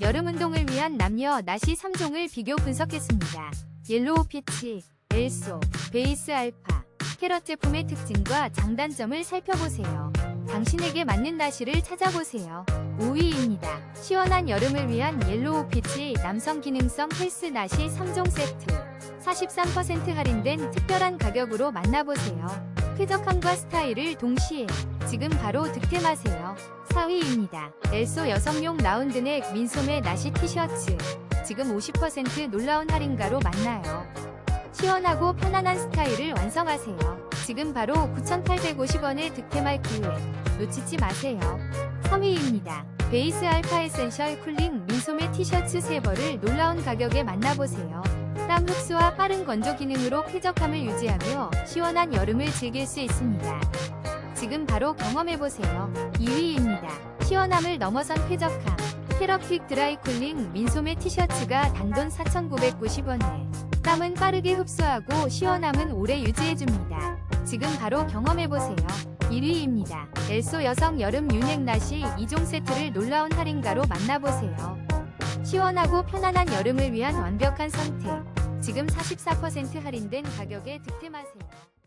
여름 운동을 위한 남녀 나시 3종을 비교 분석했습니다. 옐로우 피치, 엘소, 베이스 알파, 캐럿 제품의 특징과 장단점을 살펴보세요. 당신에게 맞는 나시를 찾아보세요. 5위입니다. 시원한 여름을 위한 옐로우 피치 남성 기능성 헬스 나시 3종 세트. 43% 할인된 특별한 가격으로 만나보세요. 쾌적함과 스타일을 동시에 지금 바로 득템하세요. 4위입니다. 엘소 여성용 라운드넥 민소매 나시 티셔츠. 지금 50% 놀라운 할인가로 만나요. 시원하고 편안한 스타일을 완성하세요. 지금 바로 9,850원에 득템할 기회 놓치지 마세요. 3위입니다. 베이스 알파 에센셜 쿨링 민소매 티셔츠 3벌을 놀라운 가격에 만나보세요. 땀 흡수와 빠른 건조 기능으로 쾌적함을 유지하며 시원한 여름을 즐길 수 있습니다. 지금 바로 경험해보세요. 2위입니다. 시원함을 넘어선 쾌적함. 캐럿픽 드라이 쿨링 민소매 티셔츠가 단돈 4,990원에 땀은 빠르게 흡수하고 시원함은 오래 유지해줍니다. 지금 바로 경험해보세요. 1위입니다. 엘소 여성 여름 유넥 나시 2종 세트를 놀라운 할인가로 만나보세요. 시원하고 편안한 여름을 위한 완벽한 선택. 지금 44% 할인된 가격에 득템하세요.